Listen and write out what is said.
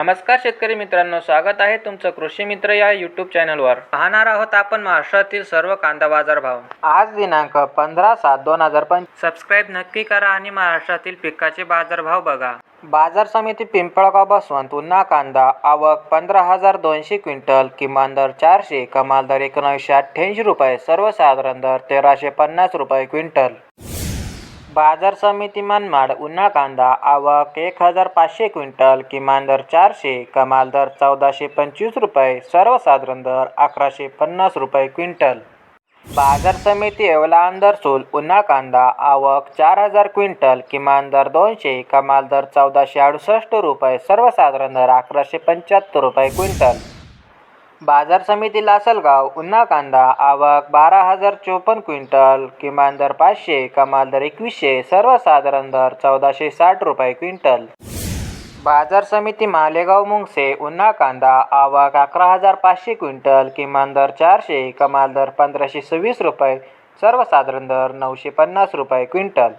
नमस्कार शेतकरी मित्रांनो स्वागत आहे तुमचं कृषी मित्र या यूट्यूब चॅनलवर पाहणार आहोत आपण महाराष्ट्रातील सर्व कांदा बाजार भाव आज दिनांक पंधरा सात दोन हजार पंच सबस्क्राईब नक्की करा आणि महाराष्ट्रातील पिकाचे बाजार भाव बघा. बाजार समिती पिंपळगाव बसवंत उन्हा कांदा आवक पंधरा हजार दोनशे क्विंटल किमान दर चारशे कमाल दर एकोणीसशे अठ्ठ्याऐंशी रुपये सर्वसाधारण दर तेराशे पन्नास रुपये क्विंटल. बाजार समिती मनमाड उन्हाळ कांदा आवक एक हजार पाचशे क्विंटल किमान दर चारशे कमाल दर चौदाशे पंचवीस रुपये सर्वसाधारण दर अकराशे पन्नास रुपये क्विंटल. बाजार समिती येवला अंदरसूल उन्हाळ कांदा आवक चार हजार क्विंटल किमान दर दोनशे कमाल दर चौदाशे अडुसष्ट रुपये सर्वसाधारण दर अकराशे पंच्याहत्तर रुपये क्विंटल. बाजार समिती लासलगाव उन्हाळ कांदा आवक बारा हजार चोपन्न क्विंटल किमान दर पाचशे कमाल दर एकवीसशे सर्वसाधारण दर चौदाशे साठ रुपये क्विंटल. बाजार समिती मालेगाव मुंगसे उन्हाळ कांदा आवक अकरा हजार पाचशे क्विंटल किमान दर चारशे कमाल दर पंधराशे सव्वीस रुपये सर्वसाधारण दर नऊशे पन्नास रुपये क्विंटल.